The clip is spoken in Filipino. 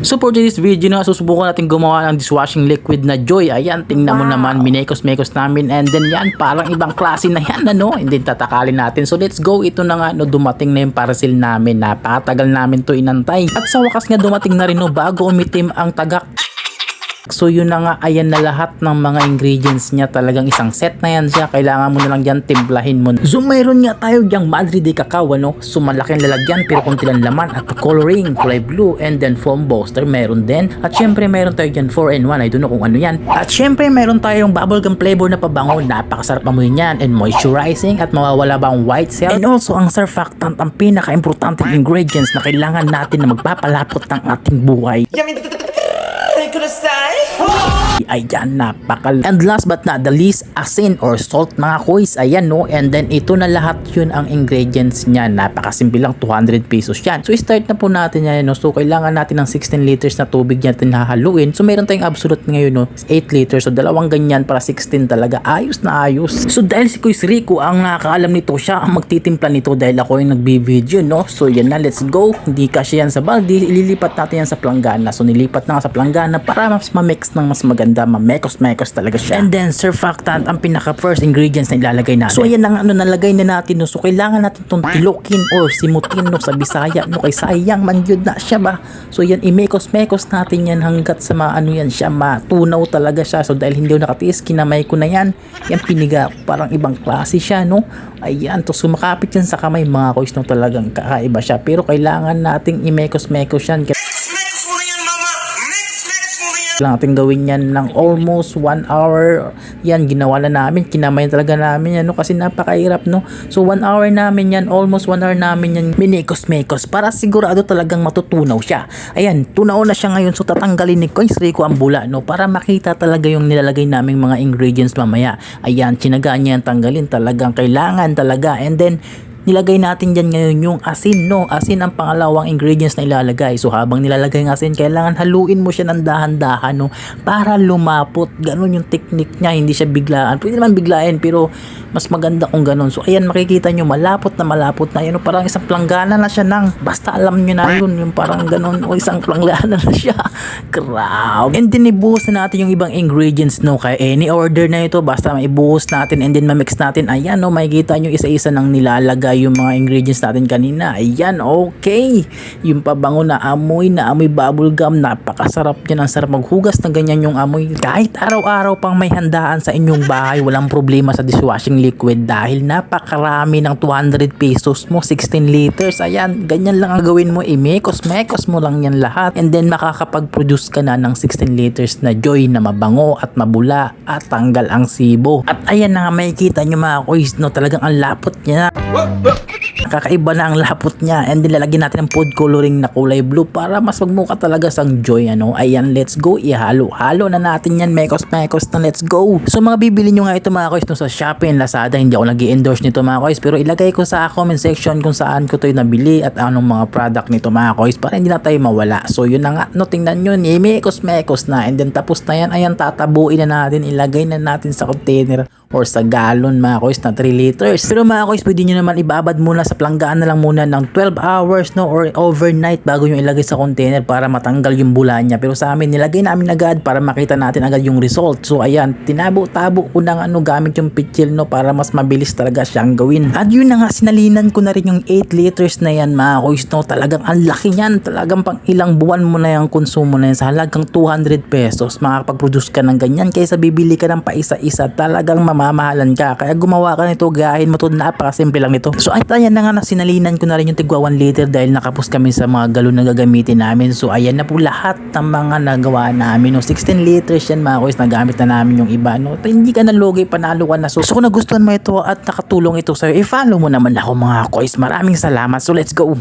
So for today's video na susubukan natin gumawa ng dishwashing liquid na Joy. Ayan, tingnan mo naman, minekos-mekos namin and then yan, parang ibang klase na yan ano. And then tatakalin natin. So let's go, ito na nga no, dumating na yung parcel namin. Napakatagal namin to inantay. At sa wakas nga dumating na rin no, bago umitim ang tagak. So yun na nga, ayan na lahat ng mga ingredients niya. Talagang isang set na yan siya. Kailangan mo na lang dyan timplahin mo. So mayroon nga tayo dyang Madrid de cacao, no? So malaki ang lalagyan pero konti lang laman. At coloring, kulay blue, and then foam booster, meron din. At syempre meron tayo dyan 4 and 1. I don't know kung ano yan. At syempre meron tayong bubblegum flavor na pabango. Napakasarap amoy niyan. And moisturizing at mawawala ba ang white cell. And also ang surfactant, ang pinaka-importante ingredients na kailangan natin na magpapalapot ng ating buhay. Ayan, napakal. And last but not the least, asin or salt mga kuys. Ayan no. And then ito na lahat yun ang ingredients niya. Napakasimple lang, 200 pesos yan. So start na po natin yan no. So kailangan natin ng 16 liters na tubig natin hahaluin. So meron tayong absolute ngayon no, 8 liters. So dalawang ganyan para 16 talaga. Ayos na ayos. So dahil si Kuys Rico ang nakakaalam nito, siya ang magtitimpla nito dahil ako yung nagbi-video no. So yan na, let's go. Hindi kasi yan sa baldi, ililipat natin yan sa planggana. So nilipat na sa planggana para mas ma-mix ng mas maganda, mamekos-mekos talaga siya. And then surfactant ang pinaka first ingredients na ilalagay natin. So ayan ang ano nalagay na natin no. So kailangan natin tong tilokin or simutin no sa Bisaya no kay sayang man yun na siya ba. So yan imekos-mekos natin yan hanggat sa maano yan siya matunaw talaga siya. So dahil hindi ako nakatiis kinamay ko na yan. Yan piniga parang ibang klase siya no. Ayan to sumakapit yan sa kamay mga kois no talagang kakaiba siya. Pero kailangan nating imekos-mekos yan. Lang natin gawin yan ng almost 1 hour. Yan ginawa na namin. Kinamay talaga namin yan no? Kasi napakahirap no? So 1 hour namin yan almost 1 hour namin yan minikos mekos para sigurado talagang matutunaw siya. Ayan tunaw na siya ngayon. So tatanggalin ni Coins Rico ang bula no? Para makita talaga yung nilalagay naming mga ingredients mamaya. Ayan chinagaan niya yan tanggalin. Talagang kailangan talaga. And then nilagay natin dyan ngayon yung asin, no? Asin ang pangalawang ingredients na ilalagay. So, habang nilalagay ng asin, kailangan haluin mo siya ng dahan-dahan, no? Para lumapot. Ganon yung technique niya. Hindi siya biglaan. Pwede naman biglain, pero mas maganda kung ganon. So, ayan, makikita nyo, malapot na malapot na. Yun, no? parang isang planggana na siya ng, basta alam nyo na yun, yung parang ganon, o isang planggana na siya. Grabe. And then, ibuhos na natin yung ibang ingredients, no? Kaya any order na ito, basta maibuhos natin and then mamix natin. Ayan, no? Makikita nyo isa-isa ng nilalagay yung mga ingredients natin kanina. Ayan, okay. Yung pabango na amoy, na amoy bubblegum, napakasarap yan. Ang sarap maghugas ng ganyan yung amoy. Kahit araw-araw pang may handaan sa inyong bahay, walang problema sa dishwashing liquid dahil napakarami ng 200 pesos mo, 16 liters. Ayan, ganyan lang ang gawin mo. Imekos-mekos mo lang yan lahat. And then makakapag-produce ka na ng 16 liters na joy na mabango at mabula at tanggal ang sibo. At ayan na nga makikita nyo mga kuys, no, talagang ang lapot niya Kakaiba na ang lapot niya and then lalagyan natin ng food coloring na kulay blue para mas magmukha talaga sang joy ano. Ayan, let's go. Ihalo-halo na natin yan. Mekos-mekos na let's go. So mga bibili nyo nga ito mga kois no, sa Shopee Lazada. Hindi ako nag endorse nito mga kois pero ilagay ko sa comment section kung saan ko ito nabili at anong mga product nito mga kois para hindi na tayo mawala. So yun na nga. No, tingnan nyo. ni Mekos-mekos na and then tapos na yan. Ayan, tatabuin na natin. Ilagay na natin sa container or sa galon mga kois na 3 liters. Pero mga kois, pwede nyo naman ibabad muna sa planggaan na lang muna ng 12 hours no or overnight bago yung ilagay sa container para matanggal yung bula niya. Pero sa amin, nilagay namin agad para makita natin agad yung result. So ayan, tinabo-tabo ko ng ano gamit yung pitchil no para mas mabilis talaga siyang gawin. At yun na nga, sinalinan ko na rin yung 8 liters na yan mga kois no. Talagang ang laki niyan. Talagang pang ilang buwan mo na yung konsumo na yan sa halagang 200 pesos. Makakapag-produce ka ng ganyan kaysa bibili ka ng paisa-isa. Talagang mamamahalan ka. Kaya gumawa ka nito, gayahin mo to, napakasimple lang nito. So ay ayan na nga na sinalinan ko na rin yung tigwa 1 liter dahil nakapos kami sa mga galon na gagamitin namin. So ayan na po lahat ng mga nagawa namin. No, 16 liters yan mga kois, nagamit na namin yung iba. No, hindi ka nalugi, panalo ka na. So, so kung nagustuhan mo ito at nakatulong ito sa'yo, i-follow mo naman ako mga kois. Maraming salamat. So let's go.